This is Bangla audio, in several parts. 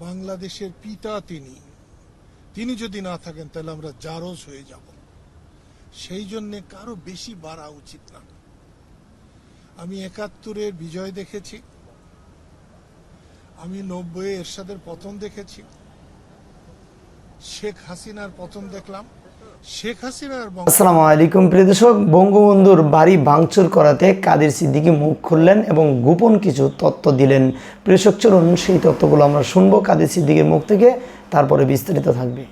বাংলাদেশের পিতা তিনি। তিনি যদি না থাকেন, তাহলে আমরা জারজ হয়ে যাব। সেই জন্যে কারও বেশি বাড়া উচিত না। আমি একাত্তরের বিজয় দেখেছি। আমি নব্বই এরশাদের পতন দেখেছি। শেখ হাসিনার পতন দেখলাম। আসসালামু আলাইকুম প্রিয় দর্শক। বঙ্গবন্ধুর বাড়ি ভাঙচুর করাতে কাদের সিদ্দিকী মুখ খুললেন এবং গোপন কিছু তথ্য দিলেন। প্রেষক চলুন সেই তথ্যগুলো আমরা শুনব কাদের সিদ্দিকের মুখ থেকে। তারপরে বিস্তারিত থাকবে।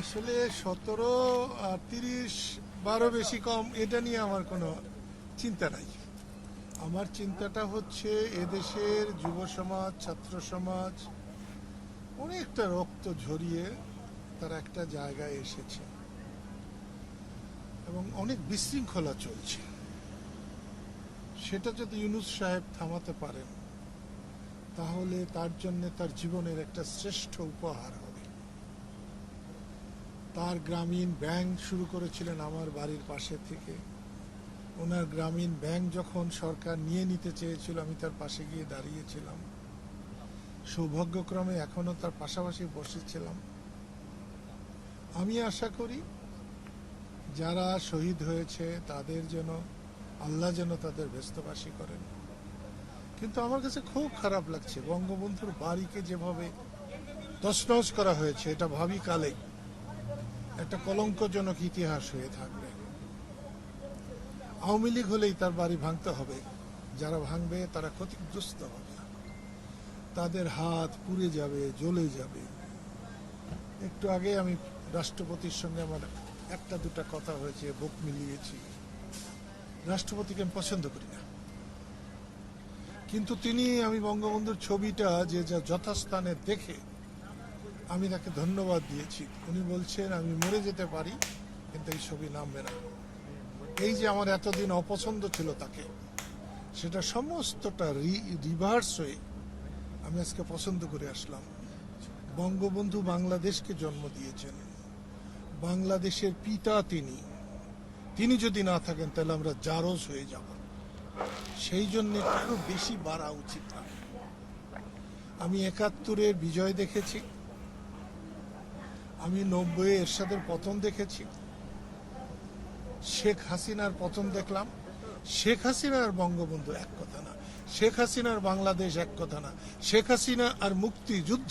আসলে সতেরো তিরিশ বারো বেশি কম এটা নিয়ে আমার কোনো চিন্তা নাই। আমার চিন্তাটা হচ্ছে এদেশের যুব সমাজ, ছাত্র সমাজ অনেকটা রক্ত ঝরিয়ে তারা একটা জায়গায় এসেছে। এবং অনেক বিশৃঙ্খলা চলছে। সেটা যদি ইউনুস সাহেব থামাতে পারেন, তাহলে তার জন্য তার জীবনের একটা শ্রেষ্ঠ উপহার হবে। তার গ্রামীণ ব্যাংক শুরু করেছিলেন আমার বাড়ির পাশে থেকে। ওনার গ্রামীণ ব্যাংক যখন সরকার নিয়ে নিতে চেয়েছিল, আমি তার পাশে গিয়ে দাঁড়িয়েছিলাম। সৌভাগ্যক্রমে এখনও তার পাশাপাশি বসেছিলাম। আমি আশা করি যারা শহীদ হয়েছে, তাদের যেন, আল্লাহ যেন তাদের ব্যস্তবাসী করেন। কিন্তু আমার কাছে খুব খারাপ লাগছে, বঙ্গবন্ধুর বাড়িকে যেভাবে তছনছ করা হয়েছে, এটা ভাবি কালে একটা কলঙ্কজনক ইতিহাস হয়ে থাকবে। আওয়ামী লীগ হলেই তার বাড়ি ভাঙতে হবে। যারা ভাঙবে তারা ক্ষতিগ্রস্ত হবে। তাদের হাত পুড়ে যাবে, জ্বলে যাবে। একটু আগে আমি রাষ্ট্রপতির সঙ্গে আমার একটা দুটা কথা হয়েছে, বুক মিলিয়েছি। রাষ্ট্রপতিকে আমি পছন্দ করি না। কিন্তু তিনি আমি বঙ্গবন্ধুর ছবিটা যে যা যথাস্থানে দেখে আমি তাকে ধন্যবাদ দিয়েছি। উনি বলছেন, আমি মরে যেতে পারি, কিন্তু এই ছবি নামবে না। এই যে আমার এতদিন অপছন্দ ছিল তাকে, সেটা সমস্তটা রিভার্স হয়ে আমি আজকে পছন্দ করে আসলাম। বঙ্গবন্ধু বাংলাদেশকে জন্ম দিয়েছেন। বাংলাদেশের পিতা তিনি। তিনি যদি না থাকেন, তাহলে আমরা জারজ হয়ে যাব। সেই জন্য কারও বেশি বাড়া উচিত না? আমি একাত্তরের বিজয় দেখেছি। আমি নব্বই এরশাদের পতন দেখেছি। শেখ হাসিনার পতন দেখলাম। শেখ হাসিনা আর বঙ্গবন্ধু এক কথা না। শেখ হাসিনার বাংলাদেশ এক কথা না। শেখ হাসিনা আর মুক্তিযুদ্ধ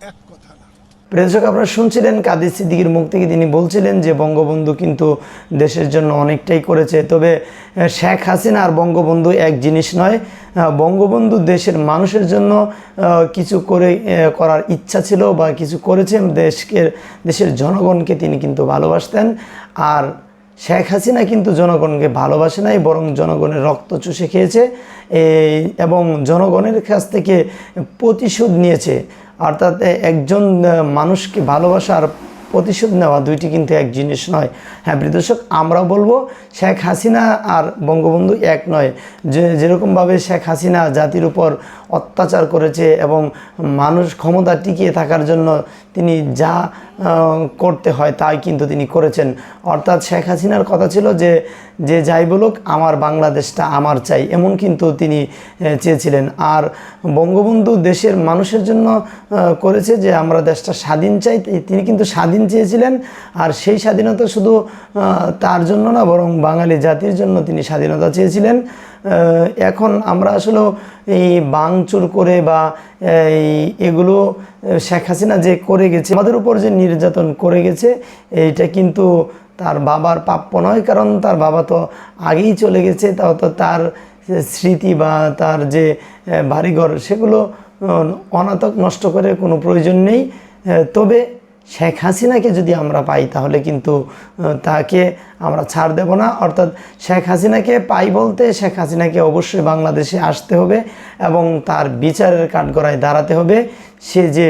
এক কথা না। প্রেসক আপনারা শুনছিলেন কাদের সিদ্দিকির মুখ থেকে। তিনি বলছিলেন যে বঙ্গবন্ধু কিন্তু দেশের জন্য অনেকটাই করেছে। তবে শেখ হাসিনা আর বঙ্গবন্ধু এক জিনিস নয়। বঙ্গবন্ধু দেশের মানুষের জন্য কিছু করে করার ইচ্ছা ছিল বা কিছু করেছেন। দেশকে, দেশের জনগণকে তিনি কিন্তু ভালোবাসতেন। আর শেখ হাসিনা কিন্তু জনগণকে ভালোবাসে নাই, বরং জনগণের রক্ত চুষে খেয়েছে এবং জনগণের কাছ থেকে প্রতিশোধ নিয়েছে। অর্থাৎ একজন মানুষকে ভালোবাসার প্রতিশোধ নেওয়া দুইটি কিন্তু এক জিনিস নয়। হ্যাঁ দর্শক আমরা বলব, শেখ হাসিনা আর বঙ্গবন্ধু এক নয়। যে, যেরকমভাবে শেখ হাসিনা জাতির উপর অত্যাচার করেছে এবং মানুষ ক্ষমতা টিকিয়ে থাকার জন্য তিনি যা করতে হয়, তাই কিন্তু তিনি করেছেন। অর্থাৎ শেখ হাসিনার কথা ছিল যে যে যাই বলুক, আমার বাংলাদেশটা আমার চাই। এমন কিন্তু তিনি চেয়েছিলেন। আর বঙ্গবন্ধু দেশের মানুষের জন্য করেছে যে, আমরা দেশটা স্বাধীন চাই। তিনি কিন্তু স্বাধীন চেয়েছিলেন। আর সেই স্বাধীনতা শুধু তার জন্য না, বরং বাঙালি জাতির জন্য তিনি স্বাধীনতা চেয়েছিলেন। এখন আমরা আসলে এই বাংচুর করে বা এই এগুলো আহ, শেখ হাসিনা যে করে গেছে আমাদের উপর যে নির্যাতন করে গেছে এইটা কিন্তু তার বাবার প্রাপ্য নয় কারণ তার বাবা তো আগেই চলে গেছে তাও তো তার স্মৃতি বা তার যে বাড়িঘর সেগুলো অনাতক নষ্ট করে কোনো প্রয়োজন নেই। তবে শেখ হাসিনাকে যদি আমরা পাই, তাহলে কিন্তু তাকে আমরা ছাড় দেব না। অর্থাৎ শেখ হাসিনাকে পাই বলতে শেখ হাসিনাকে অবশ্যই বাংলাদেশে আসতে হবে এবং তার বিচারের কাঠগড়ায় দাঁড়াতে হবে। সে যে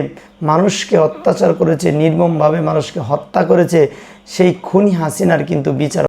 মানুষকে অত্যাচার করেছে, নির্মমভাবে মানুষকে হত্যা করেছে, সেই খুনি হাসিনার কিন্তু বিচার